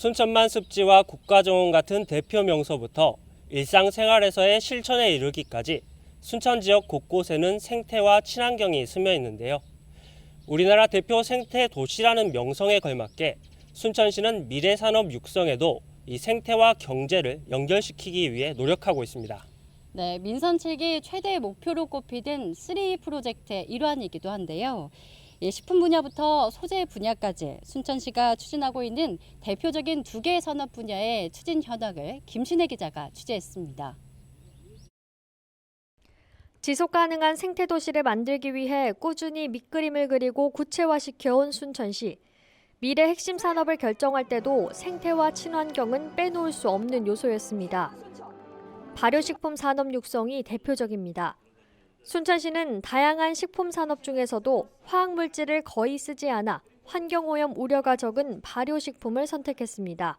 순천만 습지와 국가정원 같은 대표 명소부터 일상생활에서의 실천에 이르기까지 순천 지역 곳곳에는 생태와 친환경이 스며 있는데요. 우리나라 대표 생태 도시라는 명성에 걸맞게 순천시는 미래 산업 육성에도 이 생태와 경제를 연결시키기 위해 노력하고 있습니다. 네, 민선 7기 최대 목표로 꼽히던 3 프로젝트의 일환이기도 한데요. 예, 식품 분야부터 소재 분야까지 순천시가 추진하고 있는 대표적인 두 개의 산업 분야의 추진 현황을 김신혜 기자가 취재했습니다. 지속 가능한 생태 도시를 만들기 위해 꾸준히 밑그림을 그리고 구체화시켜 온 순천시. 미래 핵심 산업을 결정할 때도 생태와 친환경은 빼놓을 수 없는 요소였습니다. 발효식품 산업 육성이 대표적입니다. 순천시는 다양한 식품 산업 중에서도 화학 물질을 거의 쓰지 않아 환경오염 우려가 적은 발효식품을 선택했습니다.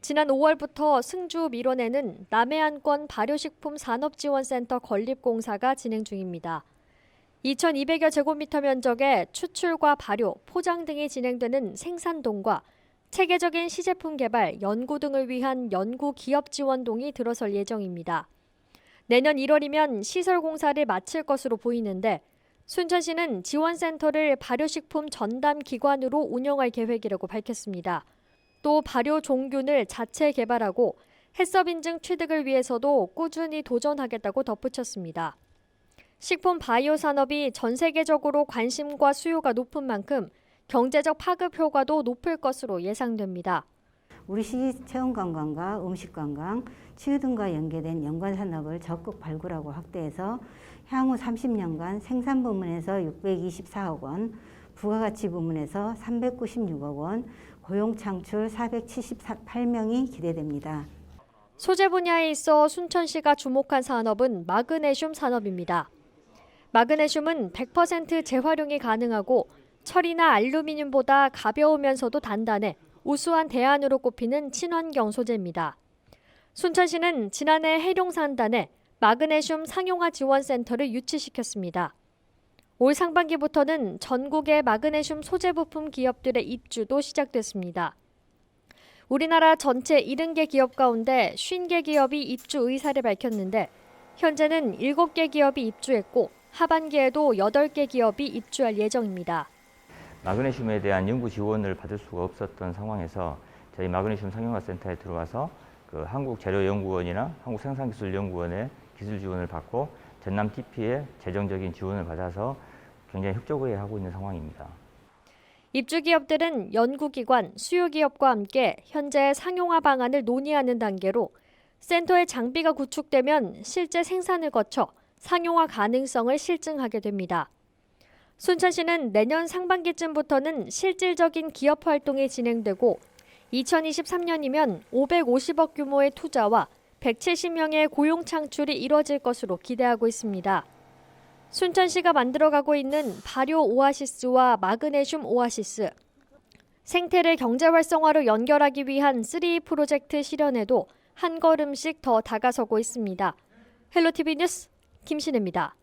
지난 5월부터 승주 밀원에는 남해안권 발효식품 산업지원센터 건립 공사가 진행 중입니다. 2,200여 제곱미터 면적의 추출과 발효, 포장 등이 진행되는 생산동과 체계적인 시제품 개발, 연구 등을 위한 연구 기업 지원동이 들어설 예정입니다. 내년 1월이면 시설 공사를 마칠 것으로 보이는데 순천시는 지원센터를 발효식품 전담 기관으로 운영할 계획이라고 밝혔습니다. 또 발효 종균을 자체 개발하고 해썹 인증 취득을 위해서도 꾸준히 도전하겠다고 덧붙였습니다. 식품 바이오 산업이 전 세계적으로 관심과 수요가 높은 만큼 경제적 파급 효과도 높을 것으로 예상됩니다. 우리 시 체험관광과 음식관광, 치유 등과 연계된 연관 산업을 적극 발굴하고 확대해서 향후 30년간 생산 부문에서 624억 원, 부가가치 부문에서 396억 원, 고용 창출 478명이 기대됩니다. 소재 분야에 있어 순천시가 주목한 산업은 마그네슘 산업입니다. 마그네슘은 100% 재활용이 가능하고 철이나 알루미늄보다 가벼우면서도 단단해 우수한 대안으로 꼽히는 친환경 소재입니다. 순천시는 지난해 해룡산단에 마그네슘 상용화 지원센터를 유치시켰습니다. 올 상반기부터는 전국의 마그네슘 소재 부품 기업들의 입주도 시작됐습니다. 우리나라 전체 70개 기업 가운데 50개 기업이 입주 의사를 밝혔는데 현재는 7개 기업이 입주했고 하반기에도 8개 기업이 입주할 예정입니다. 마그네슘에 대한 연구 지원을 받을 수가 없었던 상황에서 저희 마그네슘 상용화 센터에 들어와서 그 한국재료연구원이나 한국생산기술연구원의 기술 지원을 받고 전남 TP의 재정적인 지원을 받아서 굉장히 흡족해 하고 있는 상황입니다. 입주 기업들은 연구기관, 수요기업과 함께 현재 상용화 방안을 논의하는 단계로 센터의 장비가 구축되면 실제 생산을 거쳐 상용화 가능성을 실증하게 됩니다. 순천시는 내년 상반기쯤부터는 실질적인 기업 활동이 진행되고 2023년이면 550억 규모의 투자와 170명의 고용 창출이 이뤄질 것으로 기대하고 있습니다. 순천시가 만들어가고 있는 발효 오아시스와 마그네슘 오아시스, 생태를 경제 활성화로 연결하기 위한 3 프로젝트 실현에도 한 걸음씩 더 다가서고 있습니다. 헬로티비 뉴스 김신혜입니다.